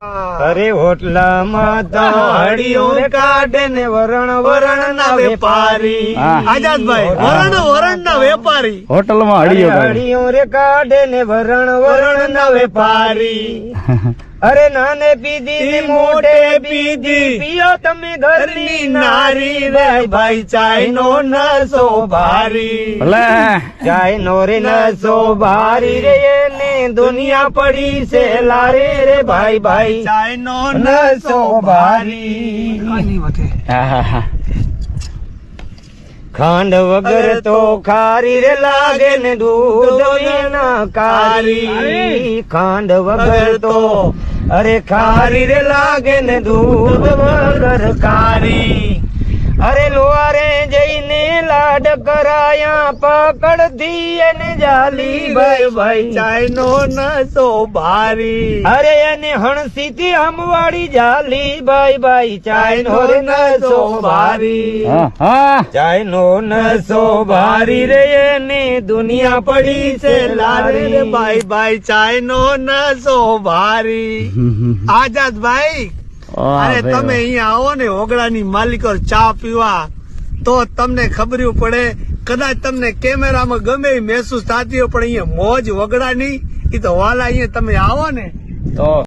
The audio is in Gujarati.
અરે હોટલામાં તો હળીઓ રે કાઢે ને વરણ વરણ ના વેપારી. આઝાદભાઈ વરણ વરણ ના વેપારી હોટલમાં માં કાઢે. રે કાઢે ને વરણ વરણ ના વેપારી અરે નાને પીધી ને મોટે પીધી. પીઓ તમે ઘરની નારી રે ભાઈ. ચાય નો નસો ભારી. ભલે. ચાય નો રે નસો ભારી રે ને દુનિયા પડી છે લારે રે ભાઈ ભાઈ. ચાઇનો નસો ભારી. હા, હા, હા. ખાંડ વગર તો ખારી રે લાગે ને દૂધ કારી ખાંડ વગર તો અરે ખારી રે લાગે ને દૂધ વગર કારી અરે જઈને લાડ કરાયા પકડતી અને જાલી ભાઈ ભાઈ. ચાઇનો નસો ભારી. અરે એને હણસી થી હમવાડી જાલી ભાઈ ભાઈ. ચાય નો ભારી. હા, હા. ચાય નસો ભારી રે એને દુનિયા પડી છે લારે. ભાઈ ભાઈ ચાઇનો નસો ભારી. આઝાદ ભાઈ અરે તમે. અહીંયા આવો ને ઓગળાની માલિકો ચા પીવા. તો તમને ખબર્યું પડે, કદાચ તમને કેમેરામાં ગમે મહેસૂસ થતી હોય, પણ અહીંયા મોજ વગડાની એ તો વાલા અહીંયા તમે આવો ને. તો